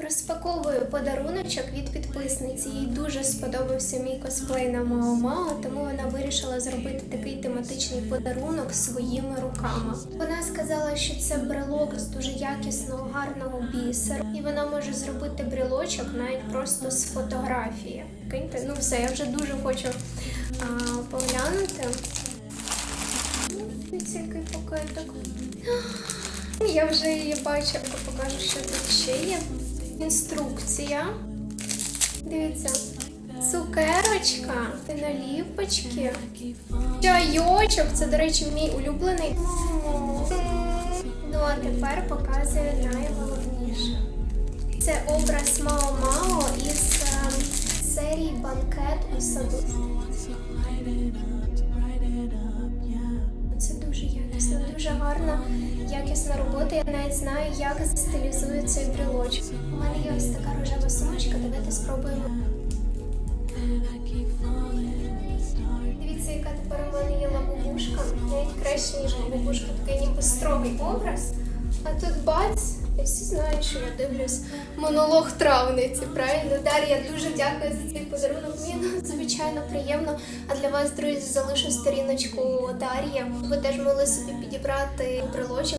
Розпаковую подаруночок від підписниці. Їй дуже сподобався мій косплей на Мао Мао, тому вона вирішила зробити такий тематичний подарунок своїми руками. Вона сказала, що це брелок з дуже якісного, гарного бісеру, і вона може зробити брелочок навіть просто з фотографії. Киньте, ну все, я вже дуже хочу а, поглянути. Який пакетик. Я вже її бачу, покажу, що тут ще є. Інструкція. Дивіться. Цукерочка, наліпочки. Чайочок, це, до речі, мій улюблений. Ну, а тепер показую найголовніше. Це образ Мао Мао із е, серії Банкет у саду. Це дуже якісно, дуже гарна, якісна робота. Я навіть знаю, як застилізує цей брелочок. У мене є ось така рожева сумочка, давайте спробуємо. Дивіться, яка тепер у мене є лабубушка. Навіть краще, ніж лабубушка, такий ніби строгий образ. А тут бац, і всі знають, що я дивлюсь монолог травниці. Правильно, Дар'я, дуже дякую за цей подарунок. Мені надзвичайно приємно. А для вас, друзі, залишу сторіночку Дар'я. Ви теж могли собі підібрати брелочок.